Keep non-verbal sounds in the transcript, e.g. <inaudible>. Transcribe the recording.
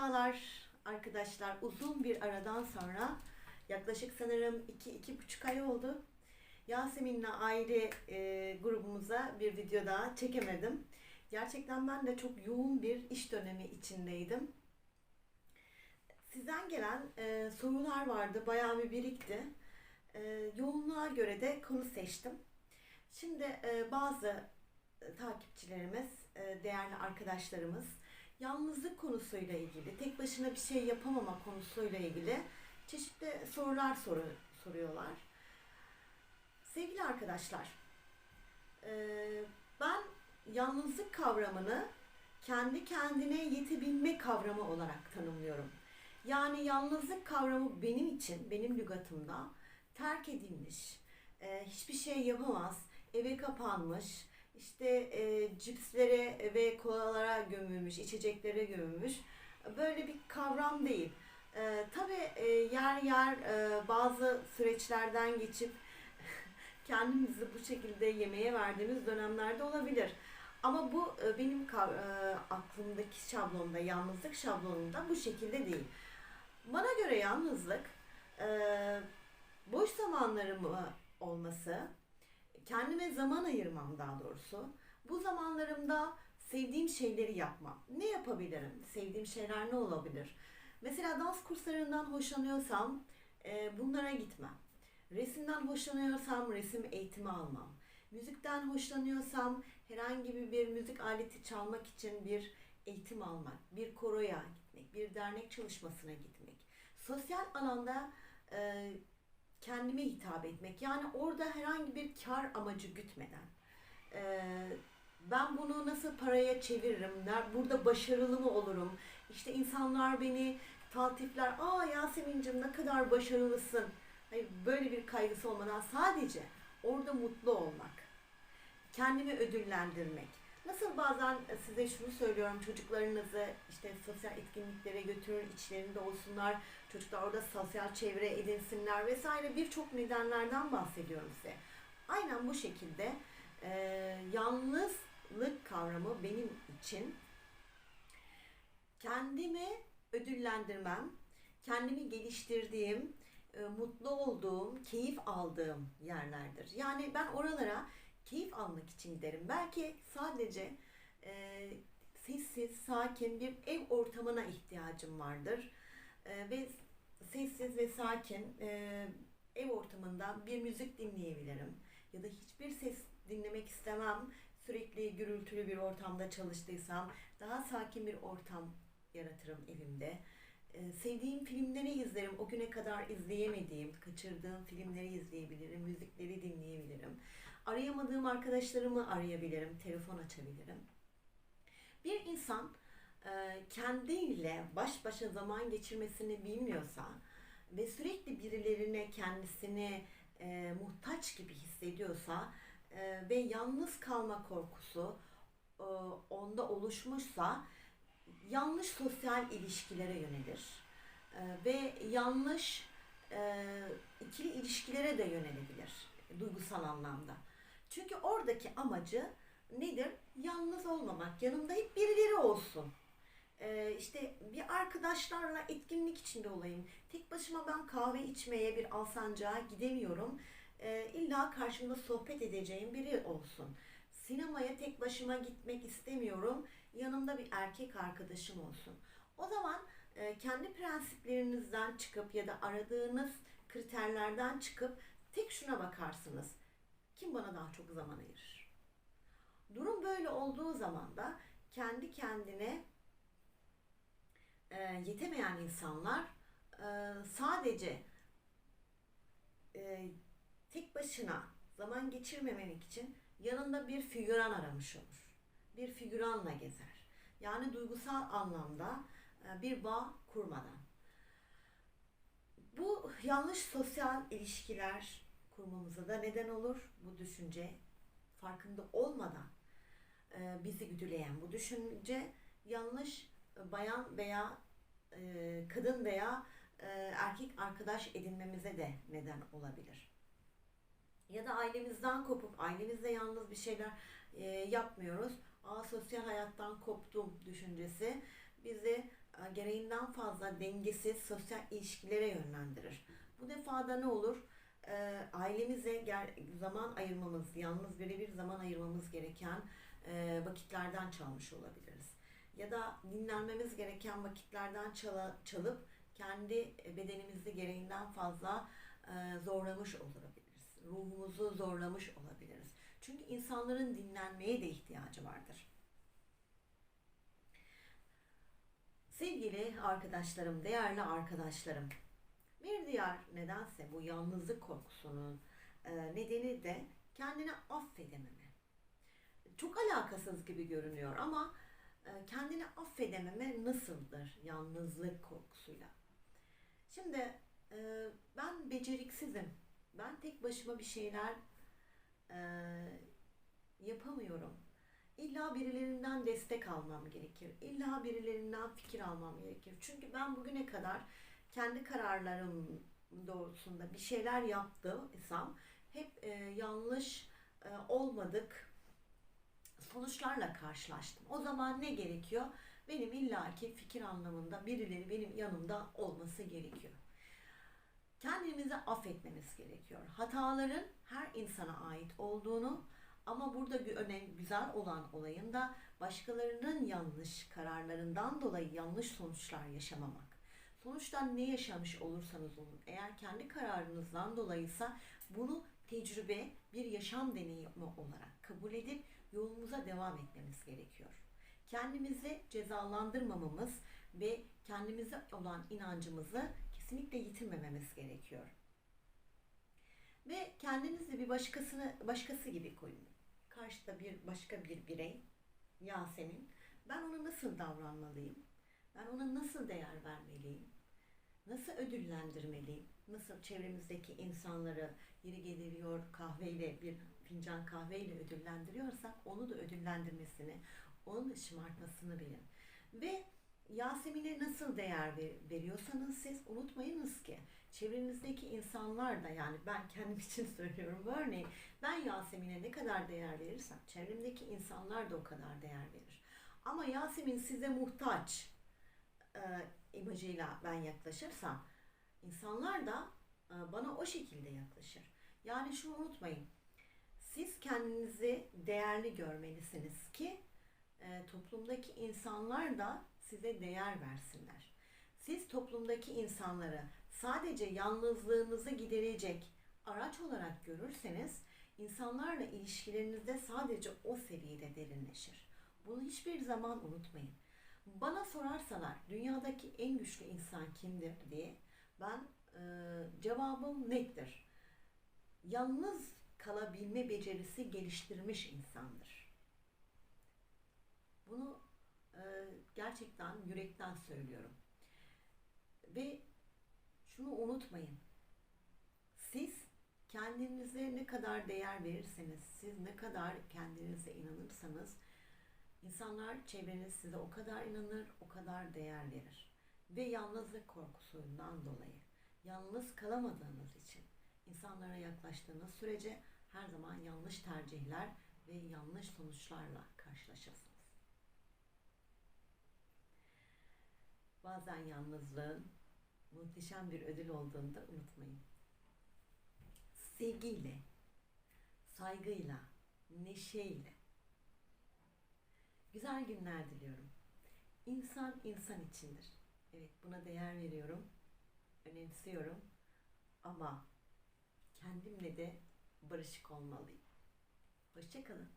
Merhabalar arkadaşlar. Uzun bir aradan sonra yaklaşık sanırım 2-2,5 ay oldu. Yasemin'le aile e, grubumuza bir video daha çekemedim. Gerçekten ben de çok yoğun bir iş dönemi içindeydim. Sizden gelen e, sorular vardı. Bayağı bir birikti. E, yoğunluğa göre de konu seçtim. Şimdi e, bazı e, takipçilerimiz, e, değerli arkadaşlarımız yalnızlık konusuyla ilgili, tek başına bir şey yapamama konusuyla ilgili çeşitli sorular soru, soruyorlar. Sevgili arkadaşlar, ben yalnızlık kavramını kendi kendine yetebilme kavramı olarak tanımlıyorum. Yani yalnızlık kavramı benim için, benim lügatımda terk edilmiş, hiçbir şey yapamaz, eve kapanmış, işte e, cipslere ve kolalara gömülmüş, içeceklere gömülmüş. Böyle bir kavram değil. E, tabii e, yer yer e, bazı süreçlerden geçip <laughs> kendimizi bu şekilde yemeğe verdiğimiz dönemlerde olabilir. Ama bu e, benim e, aklımdaki şablonda, yalnızlık şablonunda bu şekilde değil. Bana göre yalnızlık e, boş zamanlarım olması, kendime zaman ayırmam daha doğrusu. Bu zamanlarımda sevdiğim şeyleri yapmam. Ne yapabilirim? Sevdiğim şeyler ne olabilir? Mesela dans kurslarından hoşlanıyorsam e, bunlara gitmem. Resimden hoşlanıyorsam resim eğitimi almam. Müzikten hoşlanıyorsam herhangi bir, müzik aleti çalmak için bir eğitim almak, bir koroya gitmek, bir dernek çalışmasına gitmek. Sosyal alanda e, kendime hitap etmek. Yani orada herhangi bir kar amacı gütmeden. Ee, ben bunu nasıl paraya çeviririm? Burada başarılı mı olurum? İşte insanlar beni taltifler. Aa Yasemin'cim ne kadar başarılısın. Hayır, böyle bir kaygısı olmadan sadece orada mutlu olmak. Kendimi ödüllendirmek. Nasıl bazen size şunu söylüyorum çocuklarınızı işte sosyal etkinliklere götürün, içlerinde olsunlar, çocuklar orada sosyal çevre edinsinler vesaire birçok nedenlerden bahsediyorum size. Aynen bu şekilde e, yalnızlık kavramı benim için kendimi ödüllendirmem, kendimi geliştirdiğim, e, mutlu olduğum, keyif aldığım yerlerdir. Yani ben oralara keyif almak için giderim. Belki sadece e, sessiz, sakin bir ev ortamına ihtiyacım vardır. E, ve sessiz ve sakin e, ev ortamında bir müzik dinleyebilirim. Ya da hiçbir ses dinlemek istemem. Sürekli gürültülü bir ortamda çalıştıysam daha sakin bir ortam yaratırım evimde. E, sevdiğim filmleri izlerim. O güne kadar izleyemediğim, kaçırdığım filmleri izleyebilirim. Müzikleri dinleyebilirim. Arayamadığım arkadaşlarımı arayabilirim. Telefon açabilirim. Bir insan e, kendiyle baş başa zaman geçirmesini bilmiyorsa ve sürekli birilerine kendisini e, muhtaç gibi hissediyorsa e, ve yalnız kalma korkusu onda oluşmuşsa yanlış sosyal ilişkilere yönelir ve yanlış e, ikili ilişkilere de yönelebilir duygusal anlamda. Çünkü oradaki amacı nedir? Yalnız olmamak, yanımda hep birileri olsun. Ee, işte bir arkadaşlarla etkinlik içinde olayım. Tek başıma ben kahve içmeye bir Alsancak'a gidemiyorum. Ee, illa karşımda sohbet edeceğim biri olsun. Sinemaya tek başıma gitmek istemiyorum. Yanımda bir erkek arkadaşım olsun. O zaman e, kendi prensiplerinizden çıkıp ya da aradığınız kriterlerden çıkıp tek şuna bakarsınız. Kim bana daha çok zaman ayırır? Durum böyle olduğu zaman da kendi kendine e, yetemeyen insanlar e, sadece e, tek başına zaman geçirmemek için yanında bir figüran aramış olur. Bir figüranla gezer. Yani duygusal anlamda e, bir bağ kurmadan. Bu yanlış sosyal ilişkiler kurmamıza da neden olur. Bu düşünce farkında olmadan e, bizi güdüleyen bu düşünce yanlış bayan veya e, kadın veya e, erkek arkadaş edinmemize de neden olabilir. Ya da ailemizden kopup ailemizde yalnız bir şeyler e, yapmıyoruz. Aa sosyal hayattan koptum düşüncesi bizi e, gereğinden fazla dengesiz sosyal ilişkilere yönlendirir. Bu defa da ne olur? E, ailemize ger- zaman ayırmamız, yalnız birebir zaman ayırmamız gereken e, vakitlerden çalmış olabiliriz. Ya da dinlenmemiz gereken vakitlerden çala- çalıp kendi bedenimizi gereğinden fazla e, zorlamış olabiliriz. Ruhumuzu zorlamış olabiliriz. Çünkü insanların dinlenmeye de ihtiyacı vardır. Sevgili arkadaşlarım, değerli arkadaşlarım, bir diğer nedense bu yalnızlık korkusunun e, nedeni de kendini affedememe. Çok alakasız gibi görünüyor ama e, kendini affedememe nasıldır yalnızlık korkusuyla? Şimdi e, ben beceriksizim. Ben tek başıma bir şeyler e, yapamıyorum. İlla birilerinden destek almam gerekir. İlla birilerinden fikir almam gerekir. Çünkü ben bugüne kadar kendi kararlarım doğrultusunda bir şeyler yaptıysam hep e, yanlış e, olmadık sonuçlarla karşılaştım. O zaman ne gerekiyor? Benim illaki fikir anlamında birileri benim yanımda olması gerekiyor. Kendimizi affetmemiz gerekiyor. Hataların her insana ait olduğunu ama burada bir önem güzel olan olayın da başkalarının yanlış kararlarından dolayı yanlış sonuçlar yaşamamak. Sonuçta ne yaşamış olursanız olun eğer kendi kararınızdan dolayıysa bunu tecrübe, bir yaşam deneyimi olarak kabul edip yolumuza devam etmemiz gerekiyor. Kendimizi cezalandırmamamız ve kendimize olan inancımızı kesinlikle yitirmememiz gerekiyor. Ve kendinizi bir başkasını başkası gibi koyun. Karşıda bir başka bir birey, Yasemin. Ben ona nasıl davranmalıyım? Ben ona nasıl değer vermeliyim? Nasıl ödüllendirmeliyim? Nasıl çevremizdeki insanları yeri geliyor kahveyle bir fincan kahveyle ödüllendiriyorsak onu da ödüllendirmesini, onun şımartmasını bilin. Ve Yasemin'e nasıl değer ver- veriyorsanız siz unutmayınız ki çevrenizdeki insanlar da yani ben kendim <laughs> için söylüyorum bu örneği ben Yasemin'e ne kadar değer verirsem çevremdeki insanlar da o kadar değer verir. Ama Yasemin size muhtaç imajıyla ben yaklaşırsam insanlar da e, bana o şekilde yaklaşır. Yani şunu unutmayın. Siz kendinizi değerli görmelisiniz ki e, toplumdaki insanlar da size değer versinler. Siz toplumdaki insanları sadece yalnızlığınızı giderecek araç olarak görürseniz insanlarla ilişkilerinizde sadece o seviyede derinleşir. Bunu hiçbir zaman unutmayın. Bana sorarsalar dünyadaki en güçlü insan kimdir diye ben e, cevabım nettir. Yalnız kalabilme becerisi geliştirmiş insandır. Bunu e, gerçekten yürekten söylüyorum. Ve şunu unutmayın. Siz kendinize ne kadar değer verirseniz, siz ne kadar kendinize inanırsanız insanlar çevreniz size o kadar inanır, o kadar değer verir. Ve yalnızlık korkusundan dolayı, yalnız kalamadığınız için insanlara yaklaştığınız sürece her zaman yanlış tercihler ve yanlış sonuçlarla karşılaşırsınız. Bazen yalnızlığın muhteşem bir ödül olduğunu da unutmayın. Sevgiyle, saygıyla, neşeyle. Güzel günler diliyorum. İnsan insan içindir. Evet buna değer veriyorum. Önemsiyorum. Ama kendimle de barışık olmalıyım. Hoşçakalın.